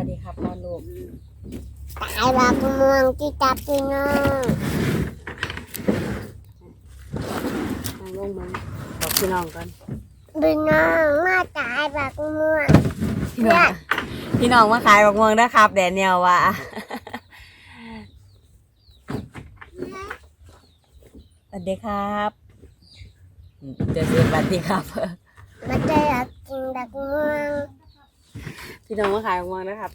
วัสดีครับก่อนลูกตายบักม่วงที่จับพี่น้องนั่งลงมาบอกพี่น้องก่อนพี่น้องมาตายบักม่วงพี่น้องพี่น้องมาขายบักม่วงนะครับแดเนียลว่าสวัสดีครับอืมเจะเสียสวัสดีครับมาเจอกินบักม่วง พี่น้องมาขายบักม่วงนะครับ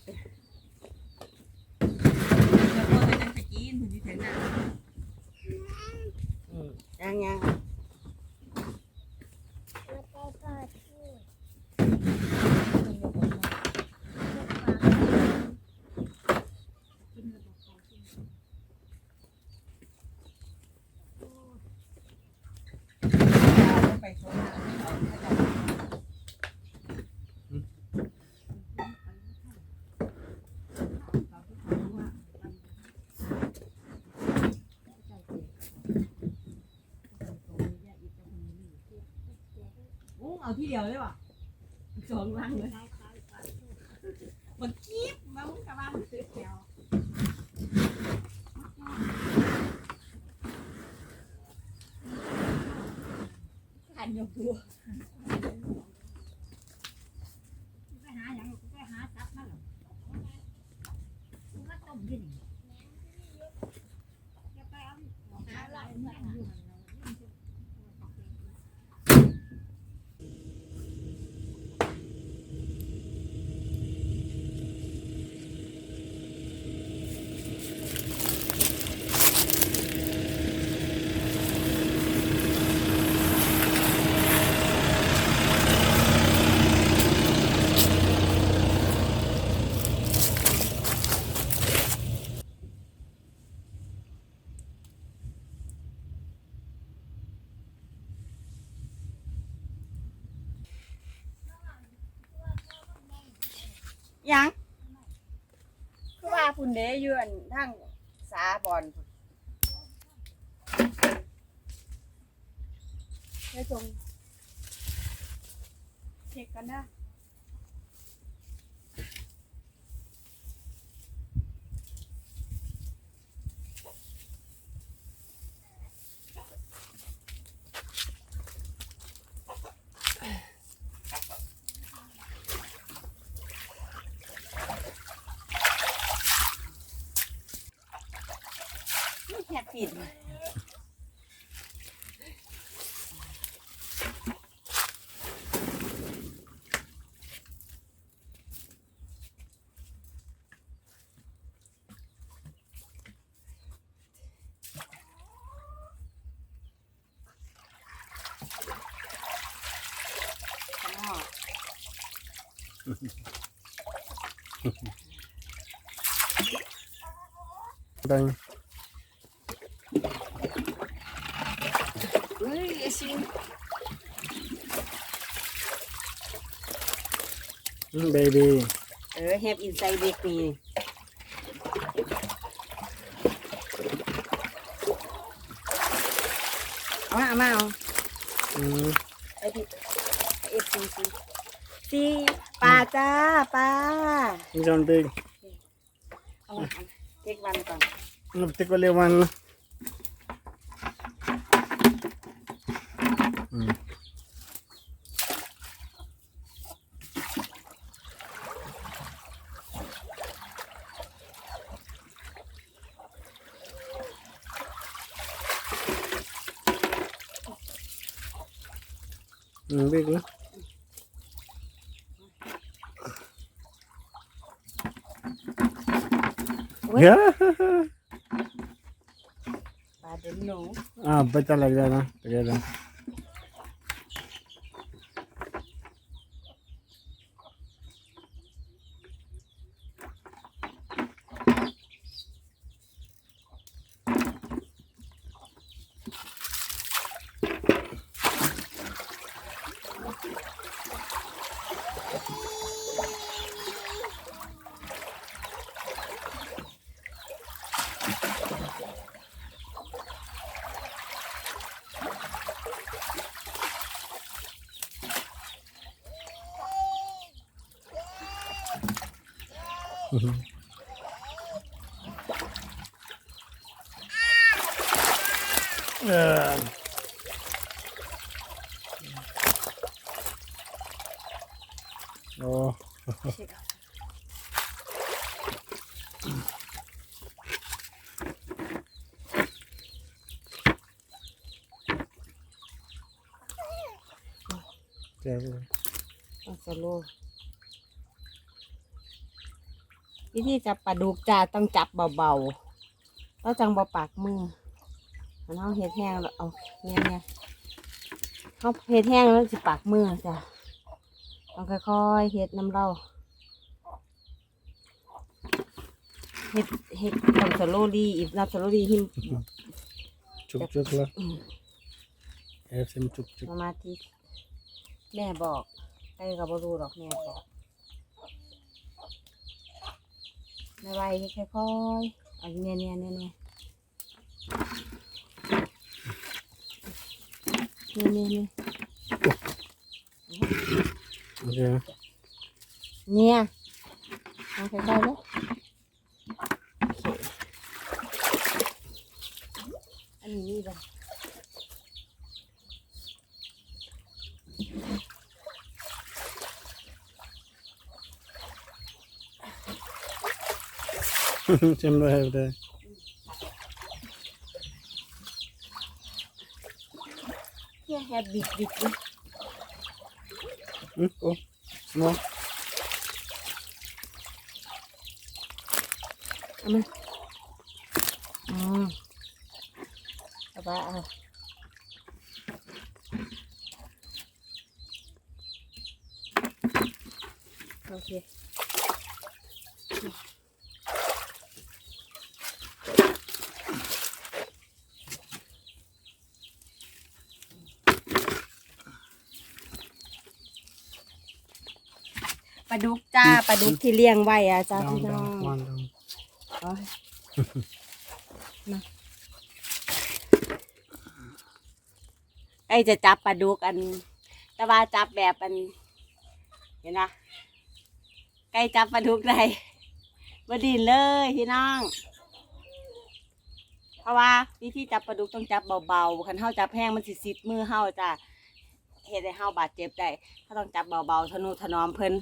อืมยังยังมาเจอก่อนที่ โอ้เอา ที่เดียวเลยว่ะสองลังเลยมันกีบมาบุ้งกับบ้านเดียวขันยกตัว ไปหาอย่างไปหาจับมาหรอก็ต้มกินจะไปเอาหาอะไรเมื่ออยู่ ยังคือว่าพุ่นเดยืนทั้งสาบอนไปส่งเช็คกันนะแค่ปิด ข้างนอก ดังเฮ้ยชิงเบบี้เออ have inside with me เอามาเอามาเอาอืมไอพี่เอฟซีซีซีปลาจ้าปลาไม่จำเป็นเอามาเอาเช็ควันก่อนนับติกเลวันอืมอืมบิ๊กเว้ย Yeah. ปลาเดิน เออโอ้เจ็บเลยเอาสโลวิธีจับปลาดุกจ้าต้องจับเบาๆแล้วจังบ่ปากมือ มันเอาเห็ดแห้งแล้วเอาเนี่ยเนี่ยเขาเห็ดแห้งแล้วสิปากมือจ้ะต้องค่อยๆเห็ดน้ำเหล่าเห็ดเห็ดต้องสโลดีอีกนับสโลดีหิมจุกจุกละเอฟซิมจุกจุกสมาธิแม่บอกใครก็บ่รู้หรอกแม่บอกแม่ไว้ค่อยๆเอาเนี่ยเนี่ยเนี่ยเนี่ยเนี่ยเนี่ยเนี่ยโอเคเนี่ยเอาค่อยๆเลยอันนี้นี่บ่ชิมด้วยเลย เนี่ยแฮบบิดบิดบิดอืมโอ้สมองเอามาอืมเอาไปเอาโอเค ป ลาดุกจ้าปลาดุกที่เลี้ยงไว้อะจ้าดาวพี่ดาน้อวงวันดาวโอ้ยมาไอ้จะจับปลาดุกอัน แต่ว่าจับแบบอันเห็นนะใกล้จับปลาดุกได้บดีเลยพี่น้อง เพราะว่าวิธีจับปลาดุกต้องจับเบาๆคันเฮาจับแห้งมันสิซิดมือเฮาจ้ะเฮ็ดให้เฮาบาดเจ็บได้ถ้าต้องจับเบาๆทนุถนอมเพิ่น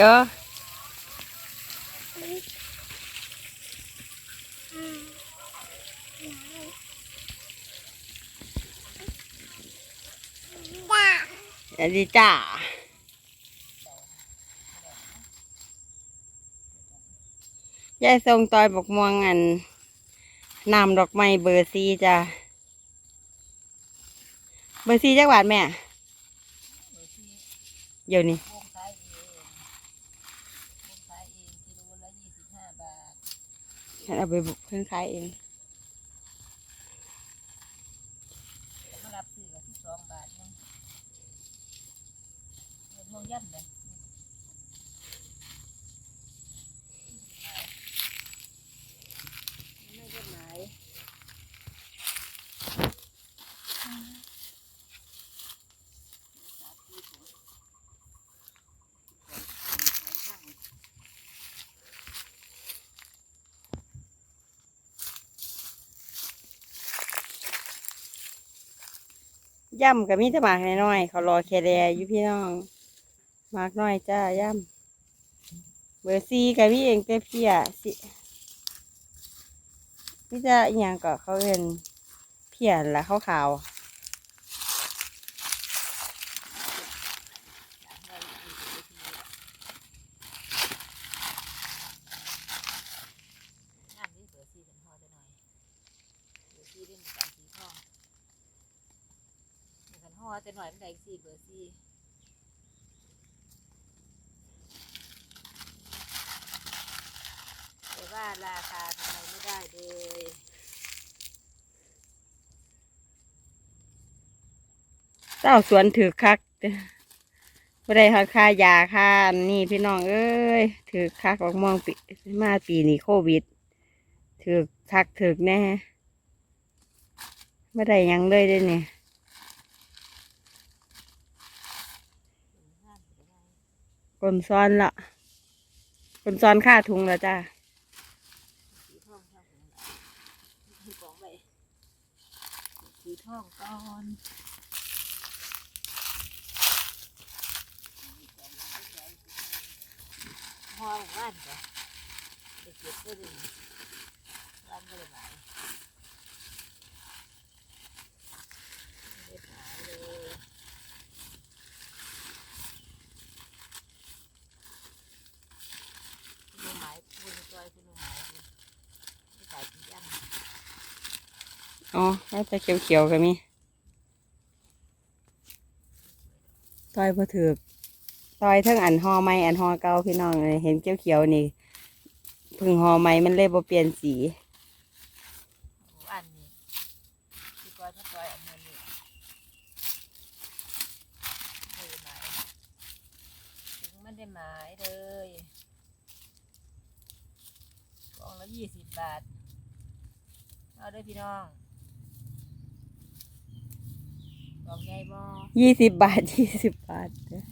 เจอสวัสดีจ้ายายทรงตอยบกม่วงอันนำดอกไม้เบอร์ซีจ้ะเบอร์ซีจักบาทแม่ เดี๋ยวนี้ วงขายเองวงขายเองกิโลละยี่สิบห้าบาท ฉันเอาไปเพิ่งขายเองมารับซื้อกับที่สองบาทนึงมองยันเลยไม่ได้หมาย ย่ำกับมีแต่หมากน้อยๆเขารอแคแรอยู่พี่น้องหมากน้อยจ้าย่ำเบอร์ซีกับพี่เองแต่เพียสิพี่จะอหย่างก็เขาเป็นเพียนละขาวขาว งานนี้เปิดซีเป็นพอได้หน่อย อแต่หน่อยมันได้สี่เบอร์สี่แต่ว่าราคาทำไมไม่ได้เลยเจ้าสวนถือคักบ่ได้ค่าค่ายาค่านี่พี่น้องเอ้ยถือคักออกมองปีมาปีนี้โควิดถือคักถือแน่ไม่ได้ยังเลยด้วยเนี่ย กลซ้อนละกลซ้อนค่าถุงล้วจ้าสีทองเท่าของเราถือกล่องไปสีทองก่อนพอว่านจ้ะไปเก็บก็ดีว่านไม่ได้หมายไม่ได้หมายเลยคุณลุงหมายคุณลุงจอยคุณลุงหมายดิไม่ขายปีย่ำอ๋อแล้วจะเขียวๆก็มีต้อยพอถือกต้อยทั้งอันหอไม้อันหอเก่าพี่น้องเลยเห็นเขียวๆนี่พึ่งหอไม้มันเลยบ่เปลี่ยนสีอันนี้ที่ก้อยมาก้อยอันนี้ไม่ได้หมถึงไม่ได้หมายเลยกล่องละยี่สิบบาท เอาด้วยพี่น้อง กล่องใหญ่บ่ยี่สิบบาทยี่สิบบาทเด้อ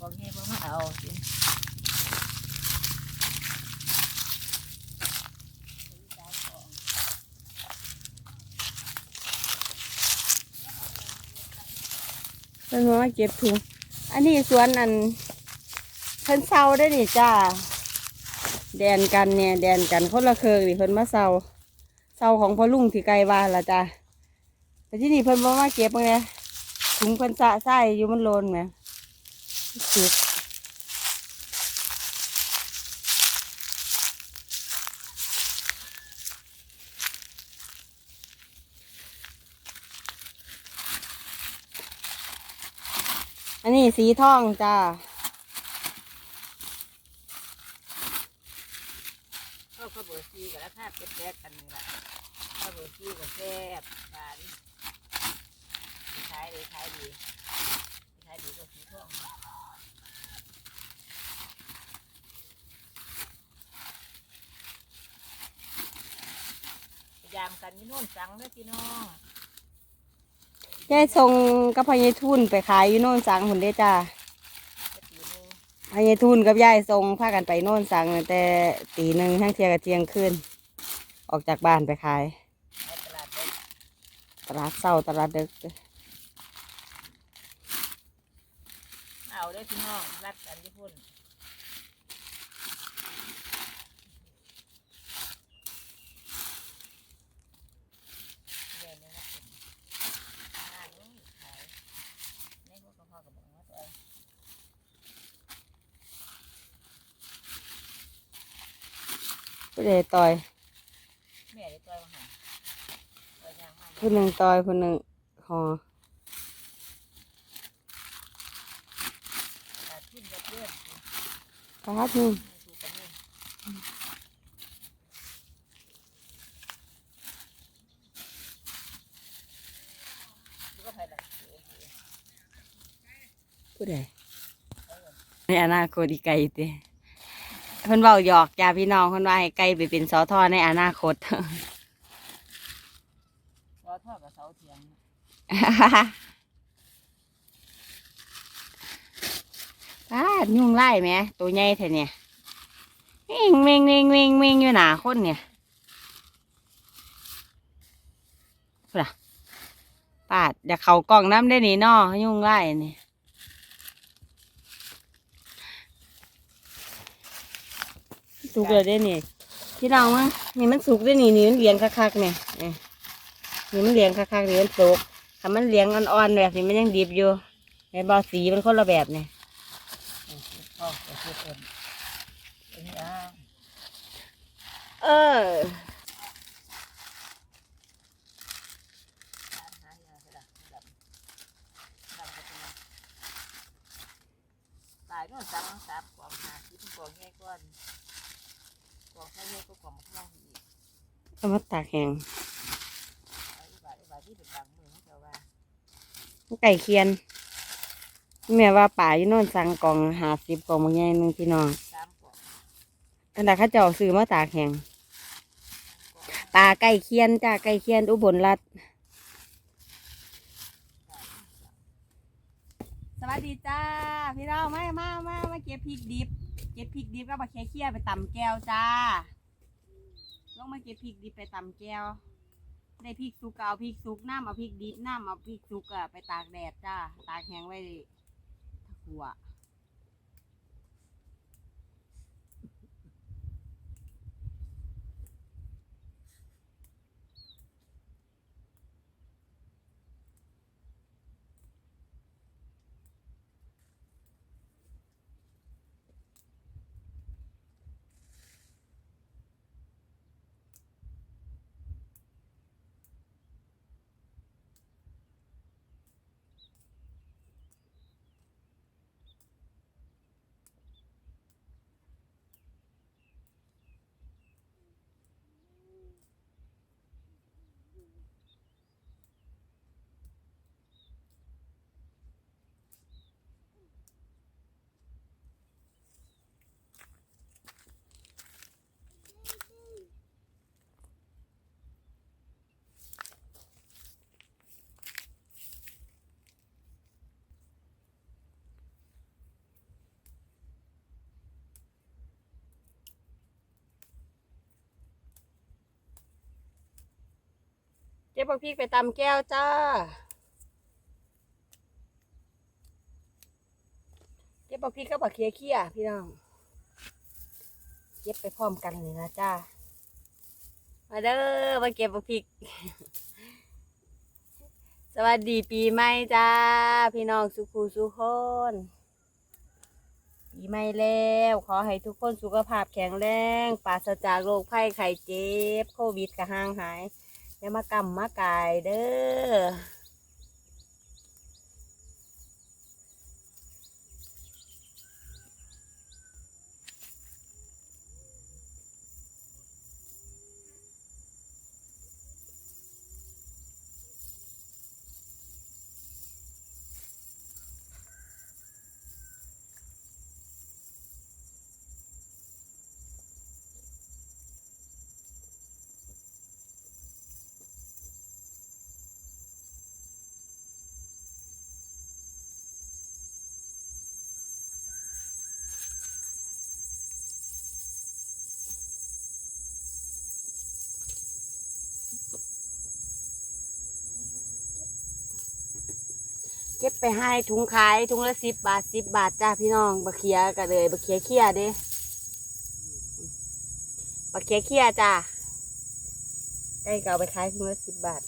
กล่องใหญ่บ่มาเอาสิเพิ่นว่ามาเก็บถุง อันนี้สวนอันเพิ่นเซาได้นี่จ้า แดนกันเนี่ย แดนกันคนละเครือนี่เพิ่นมาเซาเซาของพ่อลุงที่ไกลบ้านละจ้าแต่ที่นี่เพิ่นบ่มาเก็บไง ถุงพิ่นสะใส่อยู่มันโลนไหมสุกอันนี้สีทองจ้าก็ข้าวเบอร์ซีกับราคาเป็ดแรกกันนี่แหละข้าวเบอร์ซีกับแซ่บหวานายดีขายดีขายดีก็สีทองพยายามกันอยี่โน่นจังเด้อพี่น้องยายส่งกับพญายทุนไปขายอยู่โน่นสังหุ่นเด้จ้าจะตีหนึงพญายทุนกับยายส่งพากันไปโน่นสังตั้งแต่ตีหนึ่งทั้งเที่ยงกับเที่ยงคืนออกจากบ้านไปขายในตลาดเด็กตลาดเศร้าตลาดดึก เอาเด้อ พี่น้องรัดกันญี่ปุ่นเดี๋ยวเลยนะเป็นหน้านู้นขายในพวกกระเพาะกับบอกว่าตัวเองผู้ใดต่อยแม่ได้ตัวมาหาตัวยางมากผู้หนึ่งต่อยผู้หนึ่งหอ แต่ขึ้นกับเพื่อน ปาดหนึ่งถูกกันนี่ดูก็ไปละโอเคผู้ใดในอนาคตอีกไกลเต้เพิ่นเบาหยอกจ้าพี่น้องเพิ่นว่าให้ไกลไปเป็นสอทอในอนาคตรอทอดกับเสาเทียง ปาดยุ่งไล่ไหมตัวใหญ่แท้เนี่ยเม่งเม่งเม่งเม่งเม่งอยู่หนาคนเนี่ยพุ่ะปาดอยากเขากล่องน้ำได้นี่นอยุ่งไล่นี่สุกเลยได้นี่พี่น้องมั้งนี่มันสุกได้นี่นี่มันเลี้ยงคักๆเนี่ยนี่นี่มันเลี้ยงคักๆนี่มันสุกถ้ามันเลี้ยงอ่อนๆแบบนี้มันยังดิบอยู่ในบอสีมันคนละแบบเนี่ย ทุกคนอันนี้อะเออหายนู่นสามสามกล่องหาชิ้นกล่องแง่ก้อนกล่องแค่แง่ก็องข้อกอีกเอามาตากแห้งไอ้งไก่เคียน แม่ว่าป่าอยู่โนอนสั่งกล่องหาสิบกล่องมาใหญ่หนึงพี่น้องสามกล่องอันนั้นเขาเจ้าซื้อมาตากแห้งกล่าไก่เคียนจ้าไก่เคียนอุบลรัฐสวัสดีจ้า พี่น้องมามามามาเก็บพริกดิบ เก็บพริกดิบก็มาแค่เคี่ยไปตำแก้วจ้าลงมาเก็บพริกดิบไปตำแก้ว ได้พริกสุกก็เอาพริกสุกน้ำเอาพริกดิบน้ำเอาพริกสุกอะไปตากแดดจ้า ตากแห้งไว้ ถ้าขัว เก็บผักพริกไปตำแก้วจ้า เก็บผักพริกกับผักเคี้ยเคี้ยพี่น้อง เก็บไปพร้อมกันเลยนะจ้า มาเด้อมาเก็บผักพริก สวัสดีปีใหม่จ้า พี่น้องสุขูสุขคนปีใหม่แล้ว ขอให้ทุกคนสุขภาพแข็งแรงปราศจากโรคภัยไข้เจ็บ โควิดกระห่างหาย อย่ามากำมากายเด้อ ก็บไปให้ถุงขายถุงละสิบบาทสิบบาทจ้าพี่น้องบะเคียกันเลยบะเคียเคียเด้บะเคียเคียจ้าได้ก็เอาไปขายถุงละสิบบาท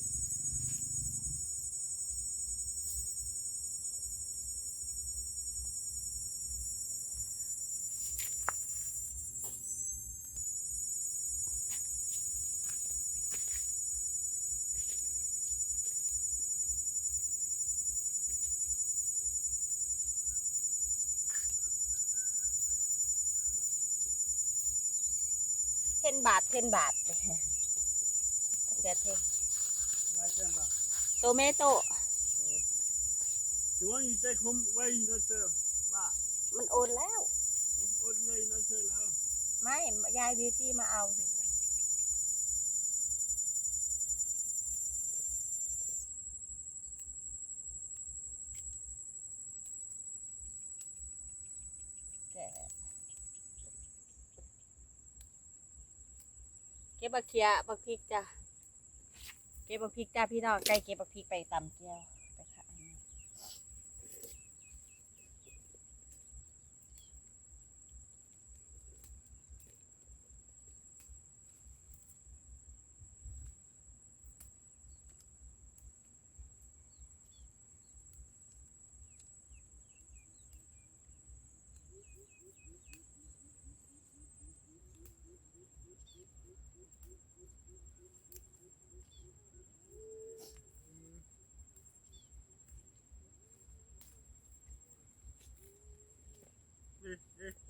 นบาทเทนบาทมะเขือเทศ โตเมโต The one you take home where you not sell. มันโอนแล้วโอนเ Only เซลแล้วไม่ ยายบิวตี้มาเอาอยู่ แกเก็ บบักเขียบักพริกจ้ะ เก็บบักพริกจ้าพี่น้องใกล้เก็บบักพริกไปตำเจียว 嗯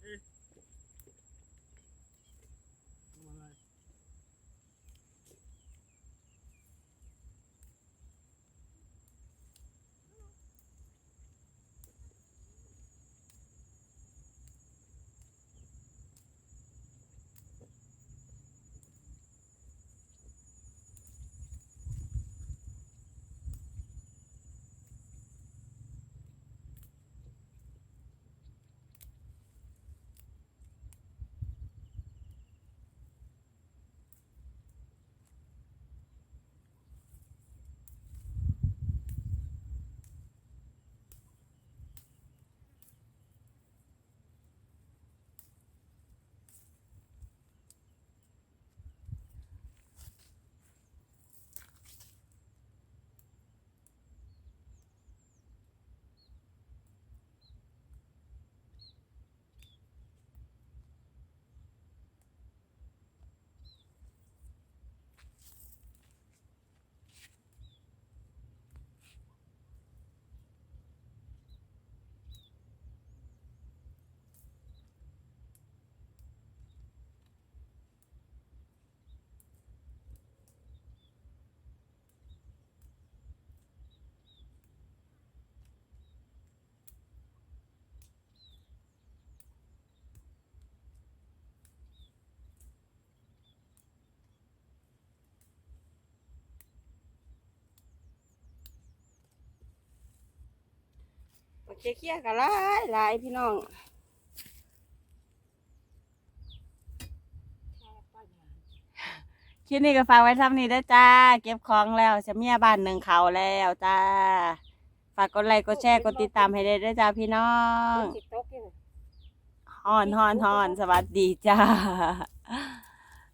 เคี้ยเคี้ยกันหลายหลายพี่น้องคลิปนี้ก็ฝากไว้ทำนี้ด้วยจ้า เก็บของแล้วจะเมียบ้านหนึ่งเขาแล้วจ้า ฝากกดไลค์กดแชร์กดติดตามให้ได้ด้วยจ้าพี่น้องสิตกอยู่ฮอนฮอนฮอนสวัสดีจ้า